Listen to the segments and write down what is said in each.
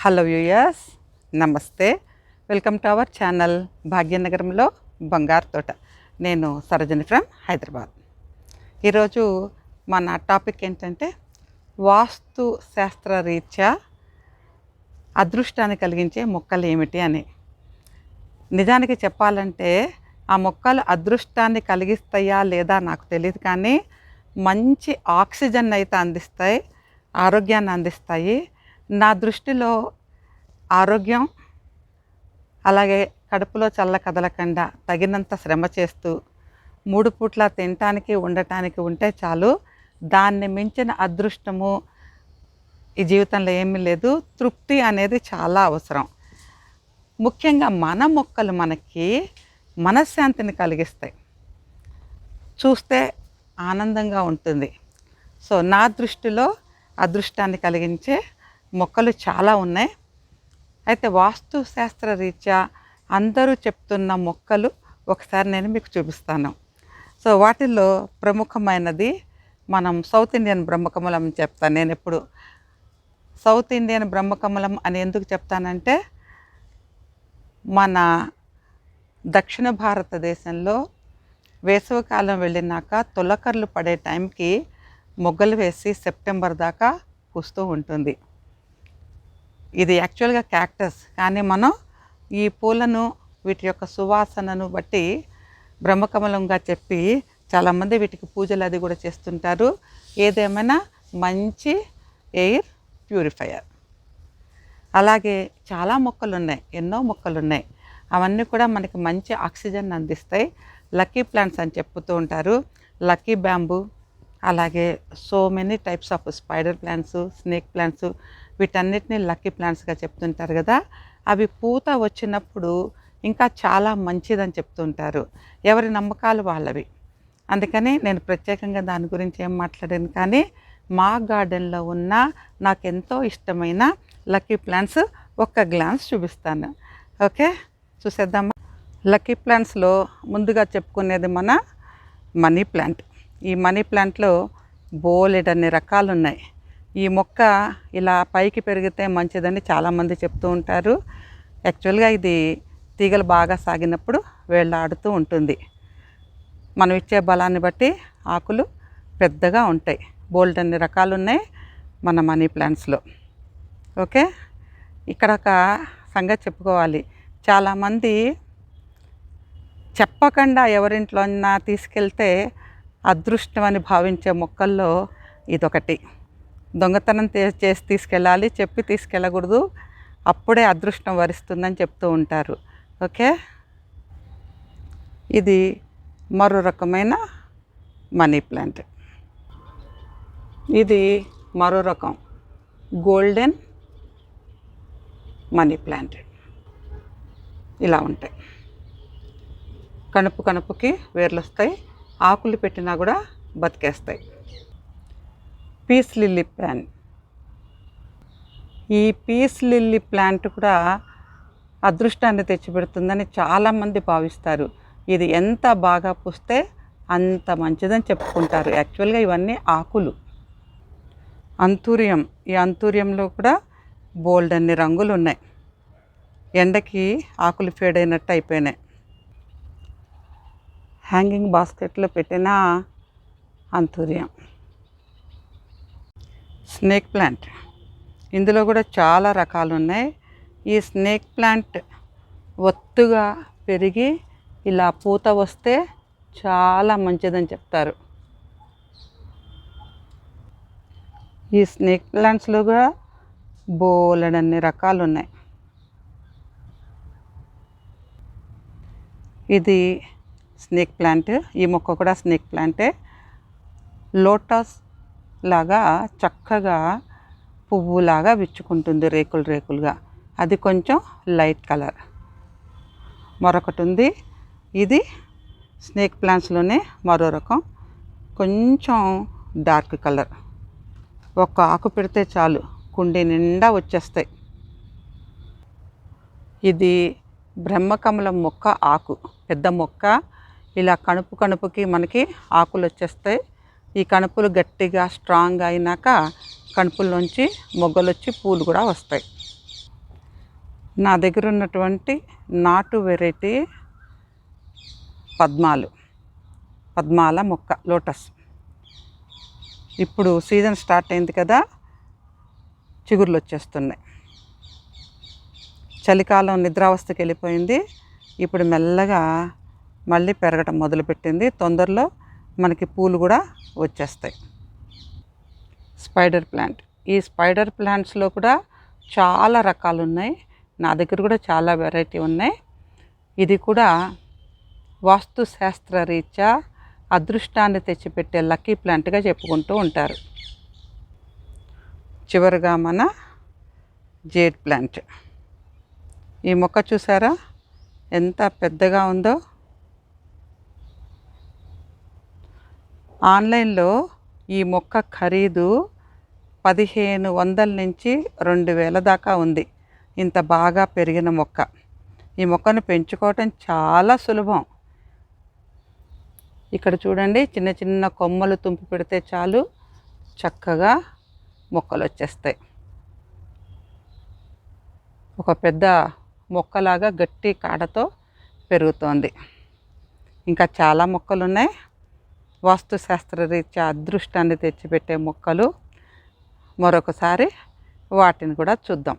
Hello viewers నమస్తే. Welcome to our channel భాగ్యనగరంలో బంగారు తోట. నేను సరోజని ఫ్రమ్ హైదరాబాద్. ఈరోజు మన టాపిక్ ఏంటంటే వాస్తు శాస్త్ర రీత్యా అదృష్టాన్ని కలిగించే మొక్కలు ఏమిటి అని. నిజానికి చెప్పాలంటే ఆ మొక్కలు అదృష్టాన్ని కలిగిస్తాయా లేదా నాకు తెలియదు కానీ మంచి ఆక్సిజన్ అయితే అందిస్తాయి ఆరోగ్యాన్ని అందిస్తాయి నా దృష్టిలో ఆరోగ్యం అలాగే కడుపులో చల్ల కదలకుండా తగినంత శ్రమ చేస్తూ మూడు పూట్ల తినటానికి ఉండటానికి ఉంటే చాలు. దాన్ని మించిన అదృష్టము ఈ జీవితంలో ఏమీ లేదు. తృప్తి అనేది చాలా అవసరం. ముఖ్యంగా మన మొక్కలు మనకి మనశ్శాంతిని కలిగిస్తాయి. చూస్తే ఆనందంగా ఉంటుంది. సో నా దృష్టిలో అదృష్టాన్ని కలిగించే మొక్కలు చాలా ఉన్నాయి. అయితే వాస్తు శాస్త్ర రీత్యా అందరూ చెప్తున్న మొక్కలు ఒకసారి నేను మీకు చూపిస్తాను. సో వాటిల్లో ప్రముఖమైనది మనం సౌత్ ఇండియన్ బ్రహ్మకమలం చెప్తాను. నేను ఎప్పుడు సౌత్ ఇండియన్ బ్రహ్మకమలం అని ఎందుకు చెప్తానంటే మన దక్షిణ భారతదేశంలో వేసవికాలం వెళ్ళినాక తొలకర్లు పడే టైంకి మొగ్గలు వేసి సెప్టెంబర్ దాకా పూస్తూ ఉంటుంది. ఇది యాక్చువల్గా క్యాక్టస్ కానీ మనం ఈ పూలను వీటి యొక్క సువాసనను బట్టి బ్రహ్మకమలంగా చెప్పి చాలామంది వీటికి పూజలు అది కూడా చేస్తుంటారు. ఏదేమైనా మంచి ఎయిర్ ప్యూరిఫైయర్ అలాగే చాలా మొక్కలు ఉన్నాయి ఎన్నో మొక్కలు ఉన్నాయి అవన్నీ కూడా మనకి మంచి ఆక్సిజన్ అందిస్తాయి. లక్కీ ప్లాంట్స్ అని చెప్పుతూ ఉంటారు. లక్కీ బ్యాంబూ అలాగే so many types of spider plants snake plants వీటన్నిటిని లక్కీ ప్లాంట్స్గా చెప్తుంటారు కదా. అవి పూత వచ్చినప్పుడు ఇంకా చాలా మంచిదని చెప్తుంటారు. ఎవరి నమ్మకాలు వాళ్ళవి. అందుకని నేను ప్రత్యేకంగా దాని గురించి ఏం మాట్లాడాను కానీ మా గార్డెన్లో ఉన్న నాకు ఎంతో ఇష్టమైన లక్కీ ప్లాంట్స్ ఒక్క గ్లాన్స్ చూపిస్తాను. ఓకే? చూసేద్దామా? లక్కీ ప్లాంట్స్లో ముందుగా చెప్పుకునేది మన మనీ ప్లాంట్. ఈ మనీ ప్లాంట్లో బోలెడన్ని రకాలు ఉన్నాయి ఈ మొక్క ఇలా పైకి పెరిగితే మంచిదని చాలామంది చెప్తూ ఉంటారు. యాక్చువల్గా ఇది తీగలు బాగా సాగినప్పుడు వేళ్ళాడుతూ ఉంటుంది. మనం ఇచ్చే బలాన్ని బట్టి ఆకులు పెద్దగా ఉంటాయి. బోల్డ్ అన్ని రకాలు ఉన్నాయి మన మనీ ప్లాంట్స్లో. ఓకే? ఇక్కడ ఒక సంగతి చెప్పుకోవాలి. చాలామంది చెప్పకుండా ఎవరింట్లోన్నా తీసుకెళ్తే అదృష్టం అని భావించే మొక్కల్లో ఇదొకటి. దొంగతనం చేసి తీసుకెళ్ళాలి చెప్పి తీసుకెళ్ళకూడదు. అప్పుడే అదృష్టం వరిస్తుందని చెప్తూ ఉంటారు. ఓకే? ఇది మరో రకమైన మనీ ప్లాంట్. ఇది మరో రకం గోల్డెన్ మనీ ప్లాంట్. ఇలా ఉంటాయి. కనుపు కనుపుకి వేర్లు వస్తాయి ఆకులు పెట్టినా కూడా బతికేస్తాయి. పీస్ లిల్లీ ప్లాన్ ఈ పీస్ లిల్లీ ప్లాంట్ కూడా అదృష్టాన్ని తెచ్చిపెడుతుందని చాలామంది భావిస్తారు. ఇది ఎంత బాగా పూస్తే అంత మంచిదని చెప్పుకుంటారు. యాక్చువల్గా ఇవన్నీ ఆకులు. అంతూర్యం. ఈ అంతూర్యంలో కూడా బోల్డ్ అన్ని రంగులు ఉన్నాయి. ఎండకి ఆకులు ఫేడ్ అయినట్టు అయిపోయినాయి. హ్యాంగింగ్ బాస్కెట్లో పెట్టిన అంతూర్యం. స్నేక్ ప్లాంట్ ఇందులో కూడా చాలా రకాలు ఉన్నాయి ఈ స్నేక్ ప్లాంట్ ఒత్తుగా పెరిగి ఇలా పూత వస్తే చాలా మంచిదని చెప్తారు. ఈ స్నేక్ ప్లాంట్స్లో కూడా బోలెడన్ని రకాలు ఉన్నాయి ఇది స్నేక్ ప్లాంట్ ఈ మొక్క కూడా స్నేక్ ప్లాంటే లోటస్ లాగా చక్కగా పువ్వులాగా విచ్చుకుంటుంది రేకులు రేకులుగా. అది కొంచెం లైట్ కలర్. మరొకటి ఉంది. ఇది స్నేక్ ప్లాంట్స్లోనే మరో రకం. కొంచెం డార్క్ కలర్. ఒక ఆకు పెడితే చాలు కుండీ నిండా వచ్చేస్తాయి. ఇది బ్రహ్మకమలం మొక్క ఆకు. పెద్ద మొక్క. ఇలా కణుపు కణుపుకి మనకి ఆకులు వచ్చేస్తాయి ఈ కణుపులు గట్టిగా స్ట్రాంగ్ అయినాక కణుపుల్లోంచి మొగ్గలు వచ్చి పూలు కూడా వస్తాయి. నా దగ్గర ఉన్నటువంటి నాటు వెరైటీ పద్మాలు పద్మాల మొక్క లోటస్. ఇప్పుడు సీజన్ స్టార్ట్ అయింది కదా చిగుర్లు వచ్చేస్తున్నాయి. చలికాలం నిద్రావస్థకి వెళ్ళిపోయింది ఇప్పుడు మెల్లగా మళ్ళీ పెరగటం మొదలుపెట్టింది. తొందరలో మనకి పూలు కూడా వచ్చేస్తాయి. Spider plant. ఈ స్పైడర్ ప్లాంట్స్లో కూడా చాలా రకాలు ఉన్నాయి. నా దగ్గర కూడా చాలా వెరైటీ ఉన్నాయి. ఇది కూడా వాస్తు శాస్త్ర రీత్యా అదృష్టాన్ని తెచ్చిపెట్టే లక్కీ ప్లాంట్గా చెప్పుకుంటూ ఉంటారు. చివరిగా మన జేడ్ ప్లాంట్. ఈ మొక్క చూసారా? ఎంత పెద్దగా ఉందో? ఆన్లైన్లో ఈ మొక్క ఖరీదు పదిహేను వందల నుంచి రెండు వేల దాకా ఉంది. ఇంత బాగా పెరిగిన మొక్క. ఈ మొక్కను పెంచుకోవటం చాలా సులభం. ఇక్కడ చూడండి చిన్న చిన్న కొమ్మలు తుంపి పెడితే చాలు చక్కగా మొక్కలు వచ్చేస్తాయి. ఒక పెద్ద మొక్కలాగా గట్టి కాడతో పెరుగుతోంది. ఇంకా చాలా మొక్కలు ఉన్నాయి. వాస్తుశాస్త్ర రీత్యా అదృష్టాన్ని తెచ్చిపెట్టే మొక్కలు మరొకసారి వాటిని కూడా చూద్దాం.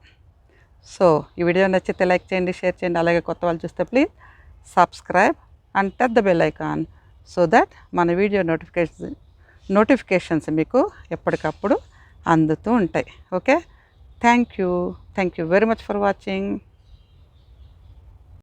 సో ఈ వీడియో నచ్చితే లైక్ చేయండి షేర్ చేయండి అలాగే కొత్త వాళ్ళు చూస్తే please subscribe and touch the bell icon so that మన వీడియో నోటిఫికేషన్ నోటిఫికేషన్స్ మీకు ఎప్పటికప్పుడు అందుతూ ఉంటాయి. Okay? Thank you. Thank you very much for watching.